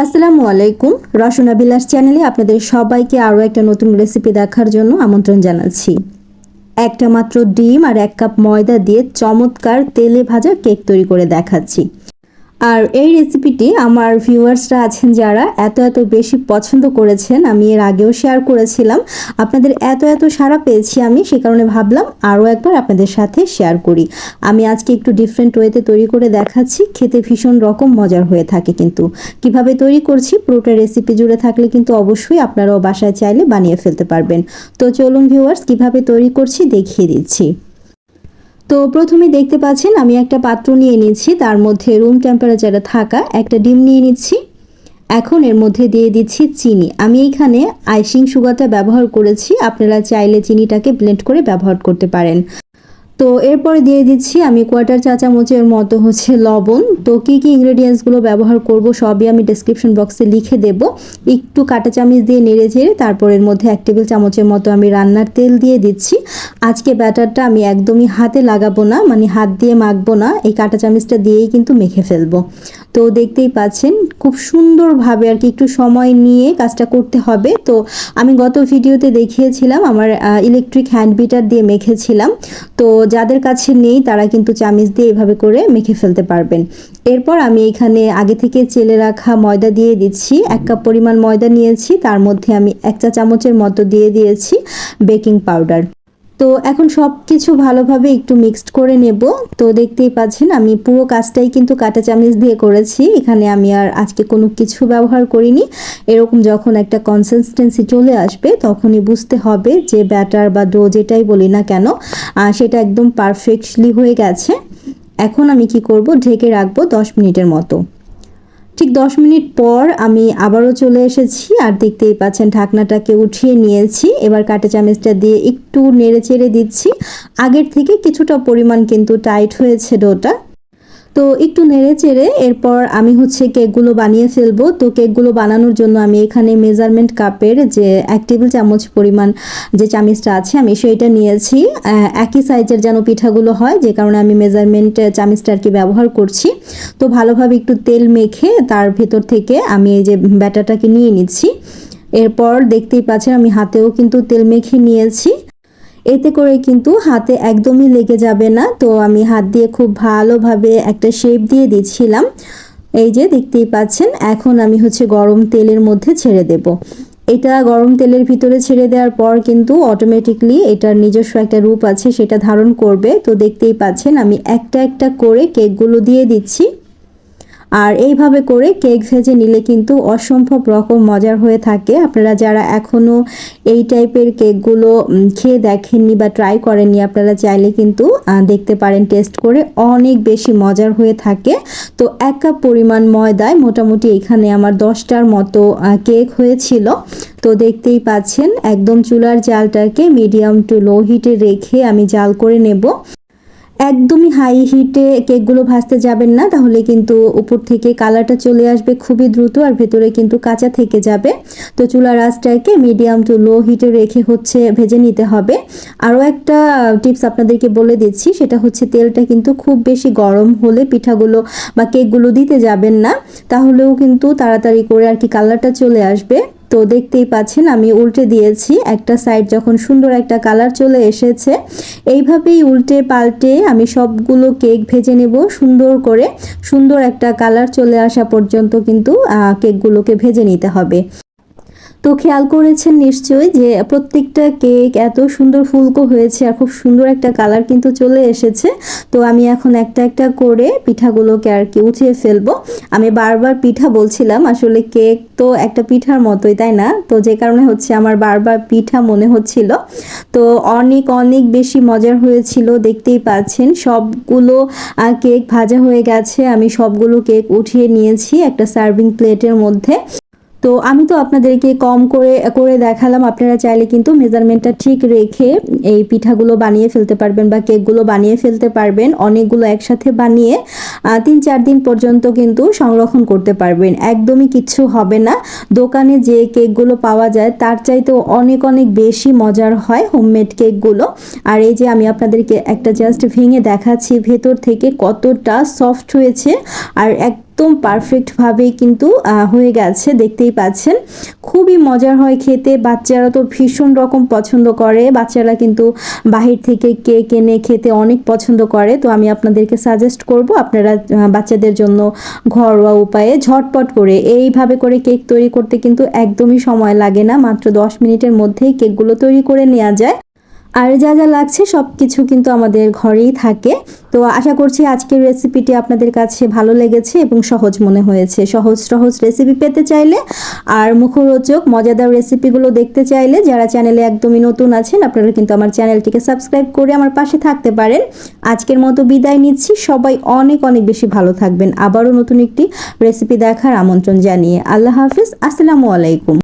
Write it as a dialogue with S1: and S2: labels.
S1: আসসালামু আলাইকুম। রসনা বিলাস চ্যানেলে আপনাদের সবাইকে আরও একটা নতুন রেসিপি দেখার জন্য আমন্ত্রণ জানাচ্ছি। একটা মাত্র ডিম আর এক কাপ ময়দা দিয়ে চমৎকার তেলে ভাজা কেক তৈরি করে দেখাচ্ছি। আর এই রেসিপিটি আমার ভিউয়ার্সরা আছেন যারা এত এত বেশি পছন্দ করেছেন, আমি এর আগেও শেয়ার করেছিলাম। আপনাদের এত এত সাড়া পেয়েছি আমি, সে কারণে ভাবলাম আরও একবার আপনাদের সাথে শেয়ার করি। আমি আজকে একটু ডিফারেন্ট ওয়েতে তৈরি করে দেখাচ্ছি, খেতে ভীষণ রকম মজার হয়ে থাকে কিন্তু। কীভাবে তৈরি করছি, পুরোটা রেসিপি জুড়ে থাকলে কিন্তু অবশ্যই আপনারাও বাসায় চাইলে বানিয়ে ফেলতে পারবেন। তো চলুন ভিউয়ার্স কীভাবে তৈরি করছি দেখিয়ে দিচ্ছি। তো প্রথমে দেখতে পাচ্ছেন, আমি একটা পাত্র নিয়ে নিচ্ছি, তার মধ্যে রুম টেম্পারেচারে থাকা একটা ডিম নিয়ে নিচ্ছি। এখন এর মধ্যে দিয়ে দিচ্ছি চিনি। আমি এখানে আইসিং সুগারটা ব্যবহার করেছি, আপনারা চাইলে চিনিটাকে ব্লেন্ড করে ব্যবহার করতে পারেন। তো এরপরে দিয়ে দিচ্ছি আমি কোয়ার্টার চা চামচের মতো হচ্ছে লবণ। তো কী কী ইনগ্রেডিয়েন্টসগুলো ব্যবহার করব সবই আমি ডিসক্রিপশন বক্সে লিখে দেব। একটু কাটা চামচ দিয়ে নেড়ে ঝেড়ে তারপর এর মধ্যে এক টেবিল চামচের মতো আমি রান্নার তেল দিয়ে দিচ্ছি। আজকে ব্যাটারটা আমি একদমই হাতে লাগাবো না মানে হাত দিয়ে মাখবো না, এই কাটা চামচটা দিয়েই কিন্তু মেখে ফেলব। তো দেখতেই পাচ্ছেন, খুব সুন্দরভাবে আর কি একটু সময় নিয়ে কাজটা করতে হবে। তো আমি গত ভিডিওতে দেখিয়েছিলাম, আমার ইলেকট্রিক হ্যান্ড বিটার দিয়ে মেখেছিলাম। তো যাদের কাছে নেই, তারা কিন্তু চামিচ দিয়ে এভাবে করে মেখে ফেলতে পারবেন। এরপর আমি এখানে আগে থেকে চেলে রাখা ময়দা দিয়ে দিচ্ছি। এক কাপ পরিমাণ ময়দা নিয়েছি, তার মধ্যে আমি এক চা চামচের মতো দিয়ে দিয়েছি বেকিং পাউডার। তো এখন সব কিছু ভালোভাবে একটু মিক্সড করে নেব। তো দেখতেই পাচ্ছেন, আমি পুরো কাজটাই কিন্তু কাটা চামিচ দিয়ে করেছি। এখানে আমি আর আজকে কোনো কিছু ব্যবহার করিনি। এরকম যখন একটা কনসিস্টেন্সি চলে আসবে, তখনই বুঝতে হবে যে ব্যাটার বা ডো যেটাই বলি না কেন সেটা একদম পারফেক্টলি হয়ে গেছে। এখন আমি কি করব, ঢেকে রাখব দশ মিনিটের মতো। ঠিক দশ মিনিট পর আমি আবারও চলে এসেছি আর দেখতেই পাচ্ছেন ঢাকনাটাকে উঠিয়ে নিয়েছি। এবার কাঁটা চামচটা দিয়ে একটু নেড়ে চেড়ে দিচ্ছি। আগের থেকে কিছুটা পরিমাণ কিন্তু টাইট হয়েছে ডোটা তো একটু নেড়ে চেড়ে এরপর আমি হচ্ছে কেকগুলো বানিয়ে ফেলব। তো কেকগুলো বানানোর জন্য আমি এখানে মেজারমেন্ট কাপের যে এক টেবিল চামচ পরিমাণ যে চামিচটা আছে, আমি সেইটা নিয়েছি। একই সাইজের যেন পিঠাগুলো হয়, যে কারণে আমি মেজারমেন্ট চামিচটা আর কি ব্যবহার করছি। তো ভালোভাবে একটু তেল মেখে তার ভেতর থেকে আমি এই যে ব্যাটাটাকে নিয়ে নিচ্ছি। এরপর দেখতেই পাচ্ছেন আমি হাতেও কিন্তু তেল মেখে নিয়েছি। এতে করে কিন্তু হাতে একদমই লেগে যাবে না। তো আমি হাত দিয়ে খুব ভালোভাবে একটা শেপ দিয়ে দিচ্ছিলাম। এই যে দেখতেই পাচ্ছেন, এখন আমি হচ্ছে গরম তেলের মধ্যে ছেড়ে দেব। এটা গরম তেলের ভিতরে ছেড়ে দেওয়ার পর কিন্তু অটোমেটিকলি এটার নিজস্ব একটা রূপ আছে, সেটা ধারণ করবে। তো দেখতেই পাচ্ছেন, আমি একটা একটা করে কেকগুলো দিয়ে দিচ্ছি। আর এইভাবে করে কেক ভেজে নিলে কিন্তু অসম্ভব রকম মজার হয়ে থাকে। আপনারা যারা এখনও এই টাইপের কেকগুলো খেয়ে দেখেননি বা ট্রাই করেননি, আপনারা চাইলে কিন্তু দেখতে পারেন টেস্ট করে অনেক বেশি মজার হয়ে থাকে। তো এক কাপ পরিমাণ ময়দায় মোটামুটি এখানে আমার দশটার মতো কেক হয়েছিল। তো দেখতেই পাচ্ছেন, একদম চুলার জালটাকে মিডিয়াম টু লো হিটে রেখে আমি জাল করে নেব। একদমই হাই হিটে কেকগুলো ভাজতে যাবেন না, তাহলে কিন্তু উপর থেকে কালারটা চলে আসবে খুবই দ্রুত আর ভেতরে কিন্তু কাঁচা থেকে যাবে। তো চুলার আঁচটাকে মিডিয়াম টু লো হিটে রেখে হচ্ছে ভেজে নিতে হবে। আরও একটা টিপস আপনাদেরকে বলে দিচ্ছি, সেটা হচ্ছে তেলটা কিন্তু খুব বেশি গরম হলে পিঠাগুলো বা কেকগুলো দিতে যাবেন না, তাহলেও কিন্তু তাড়াতাড়ি করে আর কি কালারটা চলে আসবে। তো দেখতেই পাচ্ছেন, আমি উল্টে দিয়েছি। একটা সাইড যখন সুন্দর একটা কালার চলে এসেছে, এইভাবেই উল্টে পাল্টে আমি সবগুলো কেক ভেজে নেব সুন্দর করে। সুন্দর একটা কালার চলে আসা পর্যন্ত কিন্তু কেকগুলোকে ভেজে নিতে হবে। তো খেয়াল করেছেন নিশ্চয়ই যে প্রত্যেকটা কেক এত সুন্দর ফুলকো হয়েছে আর খুব সুন্দর একটা কালার কিন্তু চলে এসেছে। তো আমি এখন একটা একটা করে পিঠাগুলোকে আর কি উঠিয়ে ফেলব। আমি বারবার পিঠা বলছিলাম, আসলে কেক তো একটা পিঠার মতোই, তাই না? তো যে কারণে হচ্ছে আমার বারবার পিঠা মনে হচ্ছিল। তো অনেক অনেক বেশি মজার হয়েছিল, দেখতেই পাচ্ছেন। সবগুলো কেক ভাজা হয়ে গেছে। আমি সবগুলো কেক উঠিয়ে নিয়েছি একটা সার্ভিং প্লেটের মধ্যে। তো আমি তো আপনাদেরকে কম করে করে দেখালাম। আপনারা চাইলে কিন্তু মেজারমেন্টটা ঠিক রেখে এই পিঠাগুলো বানিয়ে ফেলতে পারবেন বা কেকগুলো বানিয়ে ফেলতে পারবেন। অনেকগুলো একসাথে বানিয়ে তিন চার দিন পর্যন্ত কিন্তু সংরক্ষণ করতে পারবেন। একদমই কিচ্ছু হবে না। দোকানে যে কেকগুলো পাওয়া যায়, তার চাইতেও অনেক অনেক বেশি মজার হয় হোমমেড কেকগুলো আর এই যে আমি আপনাদেরকে একটা জাস্ট ভেঙে দেখাচ্ছি, ভেতর থেকে কতটা সফট হয়েছে। আর এক একদম পারফেক্টভাবেই কিন্তু হয়ে গেছে, দেখতেই পাচ্ছেন। খুবই মজার হয় খেতে, বাচ্চারা তো ভীষণ রকম পছন্দ করে। বাচ্চারা কিন্তু বাহির থেকে কেক এনে খেতে অনেক পছন্দ করে। তো আমি আপনাদেরকে সাজেস্ট করব, আপনারা বাচ্চাদের জন্য ঘরোয়া উপায়ে ঝটপট করে, এইভাবে করে কেক তৈরি করতে কিন্তু একদমই সময় লাগে না। মাত্র দশ মিনিটের মধ্যেই কেকগুলো তৈরি করে নেওয়া যায়। আর যা যা লাগছে সব কিছু কিন্তু আমাদের ঘরেই থাকে। তো আশা করছি আজকের রেসিপিটি আপনাদের কাছে ভালো লেগেছে এবং সহজ মনে হয়েছে। সহজ সহজ রেসিপি পেতে চাইলে আর মুখরোচক, মজাদার রেসিপিগুলো দেখতে চাইলে যারা চ্যানেলে একদমই নতুন আছেন, আপনারা কিন্তু আমার চ্যানেলটিকে সাবস্ক্রাইব করে আমার পাশে থাকতে পারেন। আজকের মতো বিদায় নিচ্ছি। সবাই অনেক অনেক বেশি ভালো থাকবেন। আবারও নতুন একটি রেসিপি দেখার আমন্ত্রণ জানিয়ে। আল্লাহ হাফিজ। আসসালামু আলাইকুম।